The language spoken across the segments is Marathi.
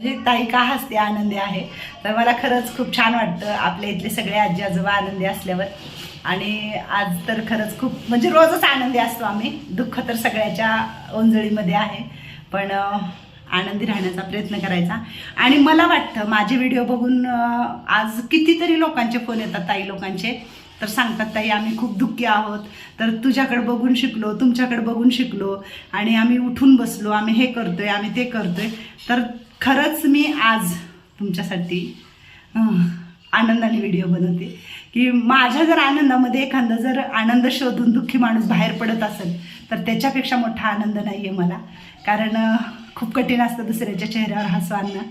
हे ताई का हसते? आनंदी आहे. तर मला खरंच खूप छान वाटतं. आपल्या इथले सगळे आजी आजोबा आनंदी असल्यावर. आणि आज तर खरंच खूप म्हणजे रोजच आनंदी असतो आम्ही. दुःख तर सगळ्याच्या ओंजळीमध्ये आहे. पण आनंदी राहण्याचा प्रयत्न करायचा. आणि मला वाटतं माझे व्हिडिओ बघून आज कितीतरी लोकांचे फोन येतात ताई लोकांचे. तर सांगतात ताई आम्ही खूप दुःखी आहोत. तर तुझ्याकडे बघून शिकलो तुमच्याकडे बघून शिकलो. आणि आम्ही उठून बसलो. आम्ही हे करतोय आम्ही ते करतोय. तर खरंच मी आज तुमच्यासाठी आनंदाने व्हिडिओ बनवते. की माझ्या जर आनंदामध्ये एखादा जर आनंद शोधून दुःखी माणूस बाहेर पडत असेल तर त्याच्यापेक्षा मोठा आनंद नाही आहे मला. कारण खूप कठीण असतं दुसऱ्याच्या चेहऱ्यावर हसू आणणं.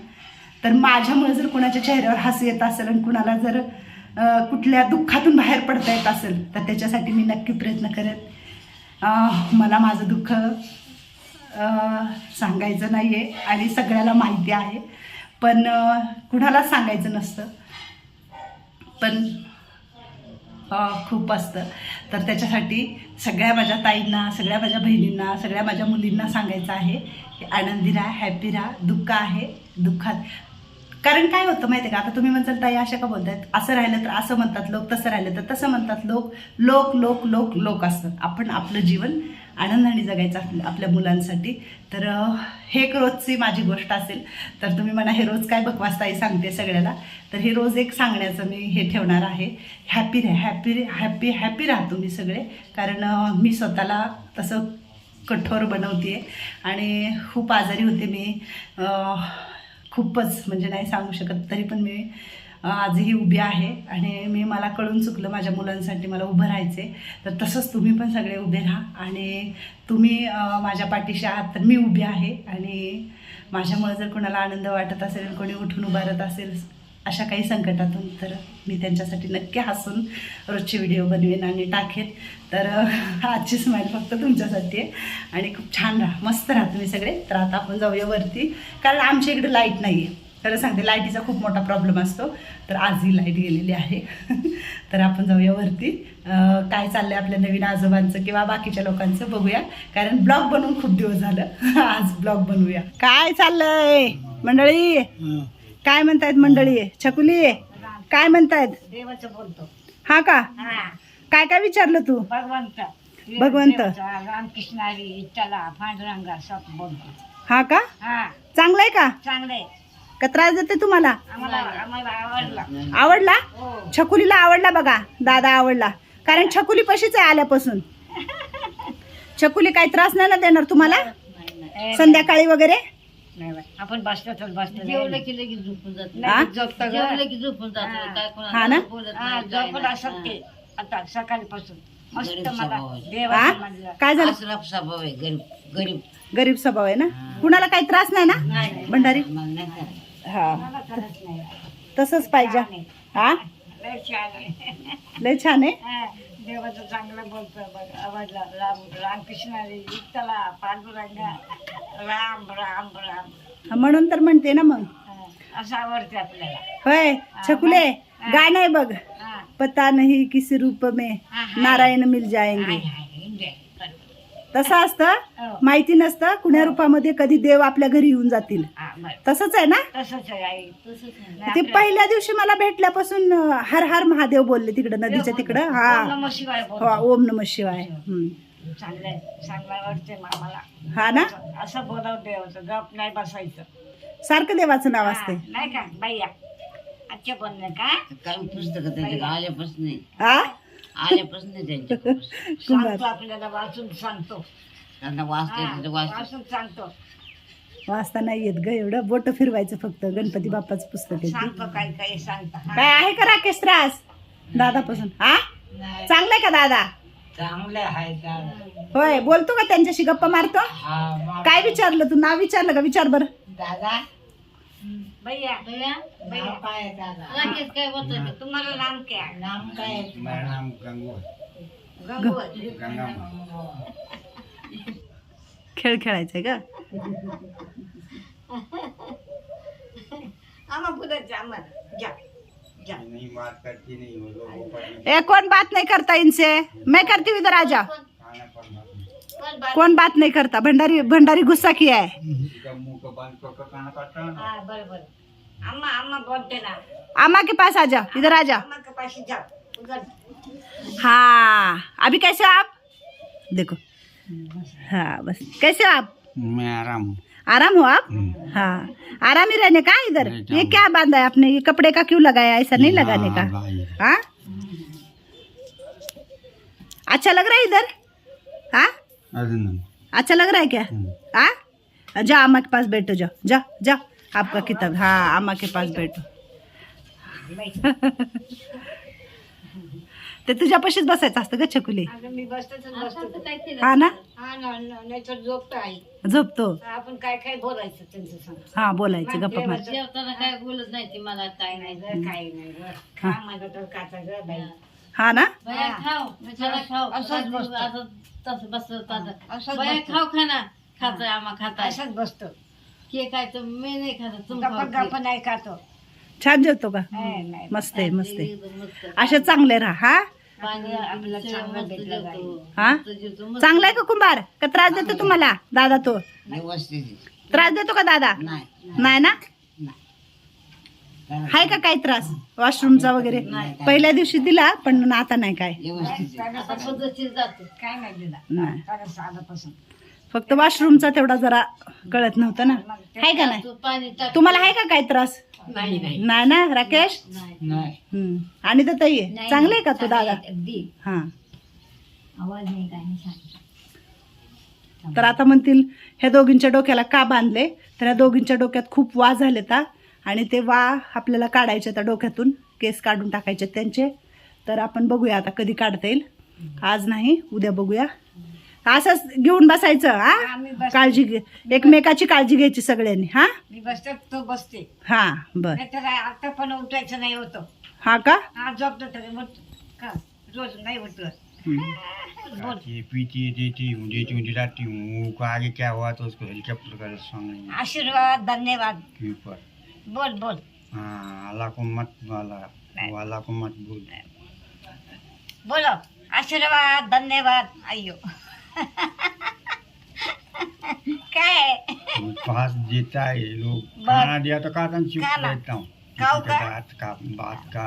तर माझ्यामुळे जर कुणाच्या चेहऱ्यावर हसू येत असेल आणि कुणाला जर कुठल्या दुःखातून बाहेर पडता येत असेल तर त्याच्यासाठी मी नक्की प्रयत्न करेन. मला माझं दुःख सांगायचं नाही आहे आणि सगळ्याला माहिती आहे. पण कुणाला कुणालाच सांगायचं नसतं. पण खूप असतं. तर त्याच्यासाठी सगळ्या माझ्या ताईंना सगळ्या माझ्या बहिणींना सगळ्या माझ्या मुलींना सांगायचं आहे की आनंदी राहा हॅपी राहा दुःख आहे दुःखात. कारण काय होतं माहिती आहे का? आता तुम्ही म्हणताल ताई अशा का बोलतायत? असं राहिलं तर असं म्हणतात लोक तसं राहिलं तर तसं म्हणतात लोक. लोक लोक लोक लोक असतात. आपण आपलं जीवन आनंदाने जगायचं आपल्या आपल्या मुलांसाठी. तर हे एक रोजची माझी गोष्ट असेल. तर तुम्ही म्हणा हे रोज काय बकवास ताई सांगते सगळ्याला. तर हे रोज एक सांगण्याचं मी हे ठेवणार आहे. हॅपी रे हॅपी हॅपी हॅपी राहा तुम्ही सगळे. कारण मी स्वतःला तसं कठोर बनवते आणि खूप आजारी होते मी. खूपच म्हणजे नाही सांगू शकत. तरी पण मी आजही उभी आहे आणि मी मला कळून चुकलं माझ्या मुलांसाठी मला उभं राहायचे तर तसंच तुम्ही पण सगळे उभे राहा आणि तुम्ही माझ्या पाठीशी आहात तर मी उभी आहे आणि माझ्यामुळे जर कोणाला आनंद वाटत असेल कोणी उठून उभारत असेल अशा काही संकटातून तर मी त्यांच्यासाठी नक्की हसून रोजचे व्हिडिओ बनवेन आणि टाकेन. तर आजची स्माईल फक्त तुमच्यासाठी आहे. आणि खूप छान राहा. मस्त राहा तुम्ही सगळे. तर आता आपण जाऊया वरती. कारण आमच्या इकडे लाइट नाही आहे खरं सांगते लाईटीचा खूप मोठा प्रॉब्लेम असतो. तर आजही लाइट गेलेली आहे. तर आपण जाऊया वरती. काय चाललंय आपल्या नवीन आजोबांचं किंवा बाकीच्या लोकांचं बघूया. कारण ब्लॉग बनवून खूप दिवस झालं. आज ब्लॉग बनवूया. काय चाललंय मंडळी? काय म्हणतायत मंडळी? छकुली काय म्हणतायत? देवाचं बोलतो. हा का? हा. काय काय विचारलं तू? भगवंत. भगवंत. रामकृष्ण हा का? हा. चांगलंय का? चांगलंय. का त्रास देते तुम्हाला? आवडला. आवडला? हो. छकुलीला आवडला बघा दादा आवडला. कारण छकुली पशीच आहे आल्यापासून. छकुली काही त्रास नाही ना देणार तुम्हाला? संध्याकाळी वगैरे? नाही बाई. आपण बसलो तर बसलो जेवलं की लगेच झोपून जात. हा? ना? कोणाला बोलत नाही, काय आता सकाळपासून. हा? झालं? स्वभाव आहे गरीब गरीब. गरीब स्वभाव आहे ना? कुणाला काही त्रास नाही ना? भंडारी. हा. तसंच पाहिजे. हा? लय छान आहे. लय छान आहे? देवाचं चांगलं बोलतोय बघ. आवडला राम रामकृष्ण विठ्ठला पांडुरंगा. राम राम राम. म्हणून तर म्हणते ना मग. असं आवडते आपल्याला. होय छकुले गाणं आहे बघ. पता नहीं किस रूप में. नारायण मिल जाएंगे हाय, हाय, enjoy. बरं. तसं असतं हो. माहिती नसतं कुण्या रूपामध्ये कधी देव आपल्या घरी येऊन जातील. हा. तसंच आहे ना? तसंच आहे आई. तसंच नाही. ते पहिल्या दिवशी मला भेटल्यापासून हर हर महादेव बोलले तिकडं नदीच्या तिकडं. ओम हा नमः शिवाय हो, बोलतो. ओम नम शिवाय. आम्हाला हा ना? असं बोलाव देवाचं गप नाही बसायचं. सारखं देवाचं नाव हा, असते नाही का? बाई आजच्या बोलणे का? काही पुस्तकं आल्यापासून नाही. हा आल्यापासून सांगतो आपल्याला वाचून सांगतो. त्यांना वाचता. वाचून सांगतो. वाचता नाही येत ग एवढं बोट फिरवायचं फक्त गणपती बाप्पाचं पुस्तक काय काय सांगतो. काय आहे का राकेश त्रास दादापासून. हा? चांगलंय का दादा? चांगले आहे होय बोलतो का त्यांच्याशी गप्पा मारतो. काय विचारलं तू? नाव विचारलं का? विचार बरं. दादा भैया भैया, नाव काय आहे दादा? राकेश काय बोलतोय ते? तुम्हाला नाम क्या? नाम काय आहे मेरा नाम गंगू है गंगू गंगा खेळ खेळायचंय का? आम्हा बुधाचे आम्हाला. नहीं बात करती नहीं वो लोग ऊपर में ए कौन बात नहीं करता इनसे? मैं करती हूँ इधर आ जा. खाना पड़ना कौन बात नहीं करता? भंडारी भंडारी गुस्सा किया है अम्मा अम्मा बोलते ना. अम्मा के पास आ जाओ इधर आ जाओ अम्मा के पास जाओ उधर. हाँ अभी कैसे हो आप? देखो. हाँ बस. कैसे हो आप? मैं आराम हूँ। आराम हो आप? हाँ. आराम ही रहने का इधर? ये क्या बांधा है आपने? ये कपड़े का क्यों लगाया ऐसा नहीं लगाने का? हाँ, अच्छा लग रहा है इधर? हाँ। अच्छा लग रहा है क्या। हाँ जाओ अम्मा के पास बैठो जाओ जाओ जाओ आपका किताब. हाँ अम्मा के पास बैठो ते तुझ्यापाशीच बसायचं असतं ग छकुली. अगं मी बसतच बसतो हा ना? हा ना नाही तर झोपतो आपण काय काय बोलायचं त्यांचं हा बोलायचं गप्पा मार. जेवताना काय बोलत नाही ती मला काय नाही काही नाही. ग खा माझा तर काचा ग बाई. हा ना? बया खाव चला खाव असंच बसतो. असं तसं बसत असंच बया बसतो. खाव खाना खातोय आम्हा खाताय. असाच बसतो के काय तर मी नाही खात तुम गप्पा गप्पा नाही खातो. छान जेवतो का? नाही नाही मस्त आहे मस्त आहे. असे चांगले राहा हा? पाणी चांगलं भेटलं बाई. हा? चांगला आहे का कुंभार? का त्रास देतो तुम्हाला दादा तो? व्यवस्थित. त्रास देतो का दादा? नाही. नाही ना? आहे का काही त्रास? वॉशरूमचा वगैरे? पहिल्या दिवशी दिला पण आता नाही काय. फक्त वॉशरूमचा तेवढा जरा कळत नव्हतं ना. आहे का नाही? तुम्हाला आहे का काय त्रास? नाही ना राकेश? आणि तर ताई आहे चांगले आहे का तू दादा? हा. आवाज नाही काय तर आता म्हणतील ह्या दोघींच्या डोक्याला का बांधले? तर ह्या दोघींच्या डोक्यात खूप वा झाले ता आणि ते वा आपल्याला काढायचे त्या डोक्यातून केस काढून टाकायचे त्यांचे. तर आपण बघूया आता कधी काढता येईल. आज नाही उद्या बघूया. असंच घेऊन बसायचं हा? काळजी घे. एकमेकाची काळजी घ्यायची सगळ्यांनी हा? मी बसते तो बसते. हा बर. आता पण उठायचं नाही होतं. हा का? हा झोपतो तरी उठतो का? रोज नाही उठत बोल. खाती पीती देती हूँ देती हूँ दिलाती हूँ को आगे क्या हुआ तो उसको हेलीकॉप्टर का सॉन्ग नहीं आशीर्वाद धन्यवाद. ऊपर बोल बोल. हाँ अल्लाह को मत वाला वो अल्लाह को मत बोल. बोलो. आशीर्वाद धन्यवाद. अय्यो काय? पास देता है लोग. खाना दिया तो खाता चुप। रहता हूँ? बात का बात का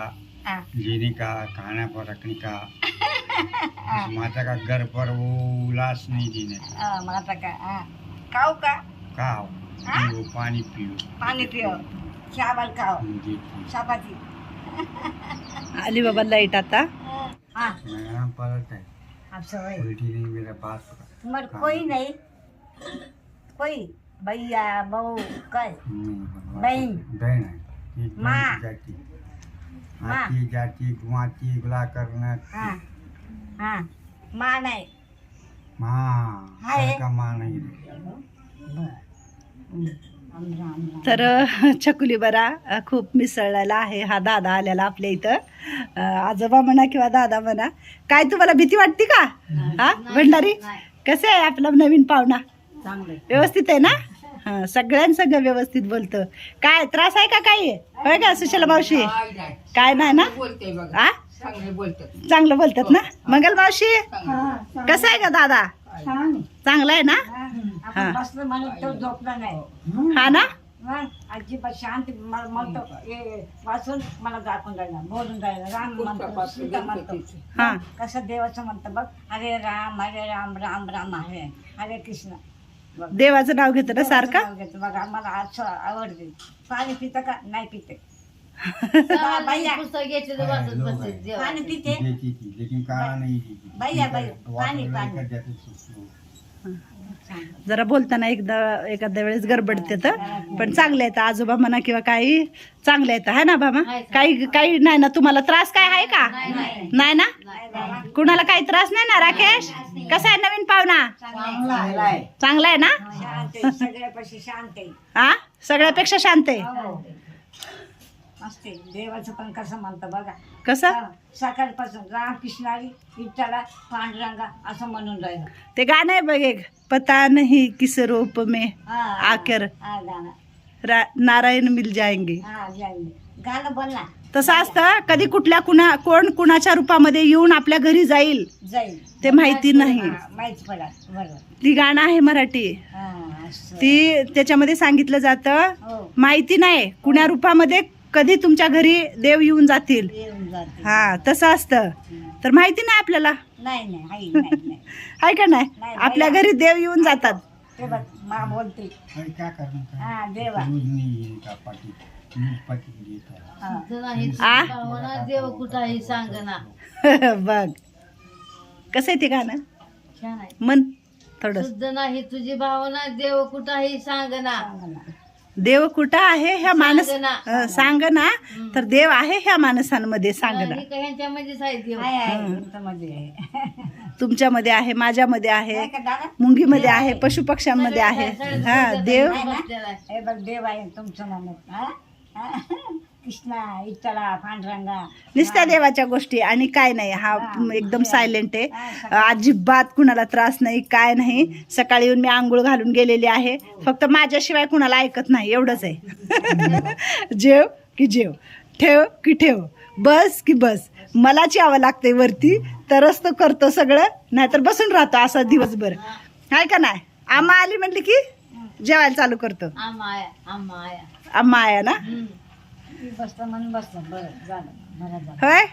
लेने का खाना पर रखने का. माता का घर पर वो उल्लास नहीं देने का। माझा का खाऊ का? खाओ हाँ? पियो। पानी पियो। आली बाबा लाइट आता. हा. पलट है आप नहीं मेरा तुम्हारे कोई नहीं. कोई. भैया बहू काय? नहीं, बहन। बहन है माँ। जाती। आती जाती घुमाती गुला करना हा. हा. मा नाही. माँ. है। का माँ नहीं। तर अ, चकुली बरा खूप मिसळलेला आहे. हा दादा आलेला आपल्या इथं. आजोबा म्हणा किंवा दादा म्हणा. काय तुम्हाला भीती वाटते का? हा? भंडारी? कसे आहे आपला नवीन पाहुणा? व्यवस्थित आहे ना? हा सगळ्यांसंग व्यवस्थित बोलतं. काय त्रास आहे का काही? होय का सुशला मावशी? काय नाही ना? आ? चांगलं बोलतात ना? मंगल मावशी? कसं आहे का दादा? चांगलं आहे ना? आपण बसलो म्हणून तो झोपला नाही. हा ना? मग अजिबात शांत मला म्हणतो हे वाचून मला दाखवून राहिला बोलून राहिला राम म्हणतो सीता म्हणतो हा. कसं देवाचं म्हणतं बघ हरे राम हरे राम राम राम हरे हरे कृष्ण. बघ. देवाचं नाव घेतं ना सारखं? देवाचं नाव घेतो. बघा मला आज आवडते. पाणी पितं का? नाही पिते. भैया पुस्तक घ्यायचे तर वाचत बसते जेव्हा पाणी पिते? देती थी लेकिन काला नहीं देती भैया, भैया, दुआ पानी, करने पानी। का जाते थे उसको। जरा बोलताना एकदा एखाद्या वेळेस गडबडते तर पण चांगले आहेत आजोबा म्हणा किंवा काही चांगले आहेत है ना बाबा? काही काही नाही ना तुम्हाला त्रास काय आहे का? नाही ना? कुणाला काही त्रास नाही ना राकेश? कसा आहे नवीन पाहुणा? चांगला आहे. ना शांत आहे, सगळ्यापाशी शांत आहे हा? सगळ्यापेक्षा शांत आहे. हो. आहे. देवाचं पण कसं म्हणतं बघा. कसं? हा, सकाळपासून राम कृष्णारी विठ्ठला पांडुरंगा असं म्हणून राहिलं. ते गाणं आहे बघ एक पता नहीं किस रूप में हा आकर. हा गाणं. रा- नारायण मिल जाएंगे. हा जाईल गाणं बोल ना. तसं असतं कधी कुठल्या कुणा कोण कुणाच्या रूपामध्ये येऊन आपल्या घरी जाईल जाईल. ते माहिती नाही. हा, माहिती पडा बरोबर. ती गाणं आहे मराठी. हा असं. ती त्याच्यामध्ये सांगितलं जातं हो. माहिती नाही कुण्या रूपामध्ये कधी तुमच्या घरी देव येऊन जातील? येऊन जाते हा तसं असतं. तर माहिती नाही आपल्याला? नाही नाही नाही नाही आहे का नाही? नाही, आपल्या घरी देव येऊन जातात. ते बघ मा बोलते. अरे क्या करना का? हा देवा. दूध नहीं है का पाकिट दूध पाकिट देता है. हा. शुद्ध नाही आ? भावना देव कुठाही सांगना. बघ. कसं आहे ते गाणं? छान आहे. मन थोडं शुद्ध नाही तुझी भावना देव कुठाही सांगना. सांग ना. देव कुठं आहे ह्या माणस सांग ना. अं, सांग ना तर देव आहे ह्या माणसांमध्ये सांग ना ह्यांच्यामध्येच आहे देव? आहे आहे तुमच्यामध्ये आहे. माझ्यामध्ये आहे मुंगीमध्ये आहे पशुपक्ष्यांमध्ये आहे. हा देव. बसलेला आहे. हे बघ देव आहे तुमच्या मनात. हा? हा? कृष्णा इच्छला पांडुरंगा. नुसत्या देवाच्या गोष्टी आणि काय नाही हा एकदम सायलेंट आहे. अजिबात कुणाला त्रास नाही काय नाही. सकाळी येऊन मी आंघोळ घालून गेलेली आहे. फक्त माझ्याशिवाय कुणाला ऐकत नाही एवढंच आहे. जेव की जेव. ठेव की ठेव. बस की बस. मलाच यावं लागतंय वरती तरच तो करतो सगळं नाहीतर बसून राहतो असं दिवसभर. आहे का नाही? आम्हा आली म्हणली की जेवायला चालू करतो. आम्हा आया ना? मी बसलं बरं झालं बरं झालं होय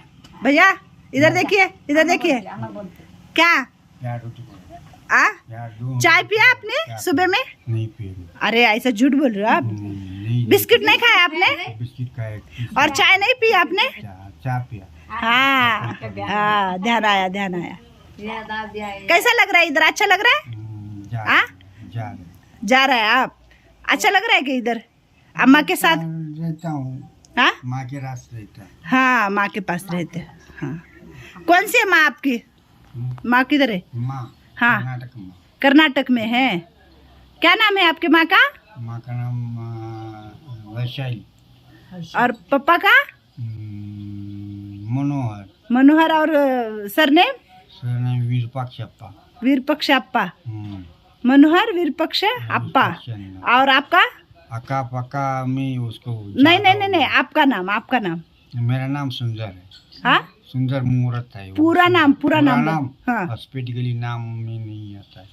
भैया इधर देखिए इधर देखिए बोलते क्या यार रोटी बोलो आ चाय पिया आपने सुबह में नहीं पिए अरे ऐसा झूठ बोल रहे हो आप बिस्किट नहीं खाया आपने बिस्किट एक और चाय नहीं पिया आपने चा, चा पिया हाँ हाँ ध्यान आया ध्यान आया कैसा लग रहा है इधर अच्छा लग रहा है जा आ? जा जा रहा है आप अच्छा लग रहा है कि इधर अम्मा के साथ रहता हूँ हाँ? माँ के रास रहता है। हाँ माँ के पास रहते हैं। हाँ। कौन सी है माँ आपकी? माँ किधर है? माँ हाँ। कर्नाटक में। कर्नाटक में है। क्या नाम है आपके माँ का? माँ का नाम वैशाली। और पापा का? हम्म, मनोहर। मनोहर और सरनेम? सरनाम वीरपाक्षप्पा वीरपक्ष अप्पा। हम्म, मनोहर वीरपक्ष अप्पा। और आपका? अका पका में उसको नहीं नहीं नहीं नहीं आपका नाम आपका नाम। मेरा नाम सुंदर है। हाँ? सुंदर मुहूर्त है वो। पूरा नाम पूरा नाम नाम? बोल। हाँ। हॉस्पिटली नाम में नहीं आता है।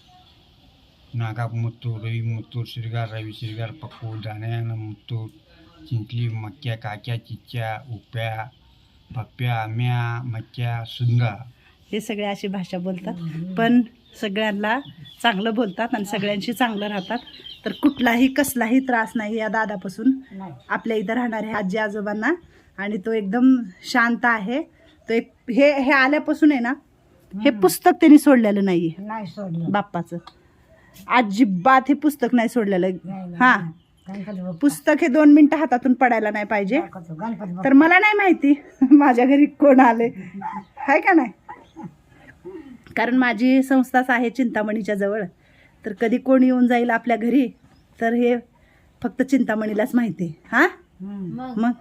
नागा मुत्तूर रवि मुत्तूर श्रीगार रवि श्रीगार पक्कू दाण्यान मुत्तूर चिंचली मक्या काक्या चिच्च्या उप्या पप्प्या आम्या मक्या सुंदर। हे सगळे अशी भाषा बोलतात. पण सगळ्यांना चांगलं बोलतात आणि सगळ्यांशी चांगलं राहतात. तर कुठलाही कसलाही त्रास नाही या दादापासून. आपल्या इथं राहणाऱ्या आजी आजोबांना. आणि तो एकदम शांत आहे. तो एक हे हे आल्यापासून आहे ना हे पुस्तक त्यांनी सोडलेलं नाही नाही सोडलं. बाप्पाचं. अजिबात हे पुस्तक नाही सोडलेलं. हा. पुस्तक हे दोन मिनिटं हातातून पडायला नाही पाहिजे. तर मला नाही माहिती. माझ्या घरी कोण आले आहे का नाही? कारण माझी संस्थाच आहे चिंतामणीच्या जवळ. तर कधी कोण येऊन जाईल आपल्या घरी तर हे फक्त चिंतामणीलाच माहिती आहे. हा? मग?